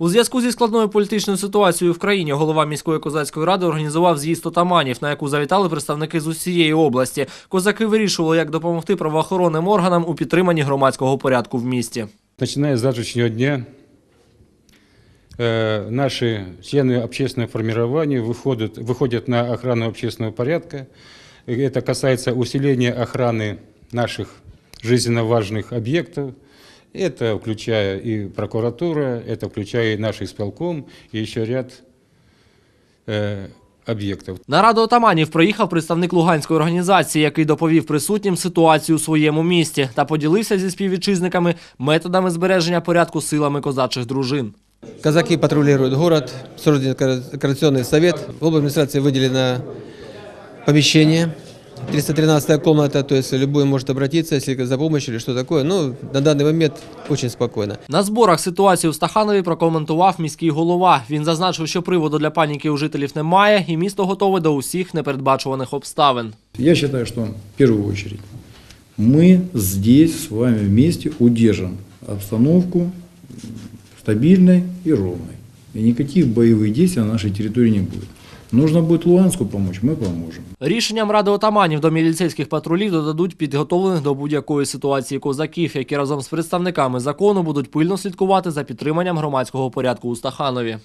У зв'язку зі складною політичною ситуацією в країні голова міської козацької ради організував з'їзд отаманів, на яку завітали представники з усієї області. Козаки вирішували, як допомогти правоохоронним органам у підтриманні громадського порядку в місті. Начиная с завтрашнего дня э, наши члены общественного формирования выходят, выходят на охрану общественного порядка. И Это касается усиления охраны наших жизненно важных объектов. Это включая и прокуратура, это включая и наш исполком, и еще ряд э, объектов. На раду отаманів приїхав представник луганської організації, який доповів присутнім ситуацію у своєму місті та поділився зі співвітчизниками методами збереження порядку силами козачих дружин. Казаки патрулируют город, создан координационный совет. В области администрации выделено помещение, 313 комната, то есть любой может обратиться, если за помощью или что такое. Ну, на данный момент очень спокойно. На зборах ситуацію в Стаханові прокоментував міський голова. Він зазначив, що приводу для паніки у жителів немає, і місто готове до усіх непередбачуваних обставин. Я считаю, что в первую очередь мы здесь с вами вместе удержим обстановку м, стабильной и ровной. И никаких боевых действий на нашей территории не будет. Нужно будет Луганську помочь, ми поможемо. Рішенням ради отаманів до міліцейських патрулів додадуть підготовлених до будь-якої ситуації козаків, які разом з представниками закону будуть пильно слідкувати за підтриманням громадського порядку у Стаханові.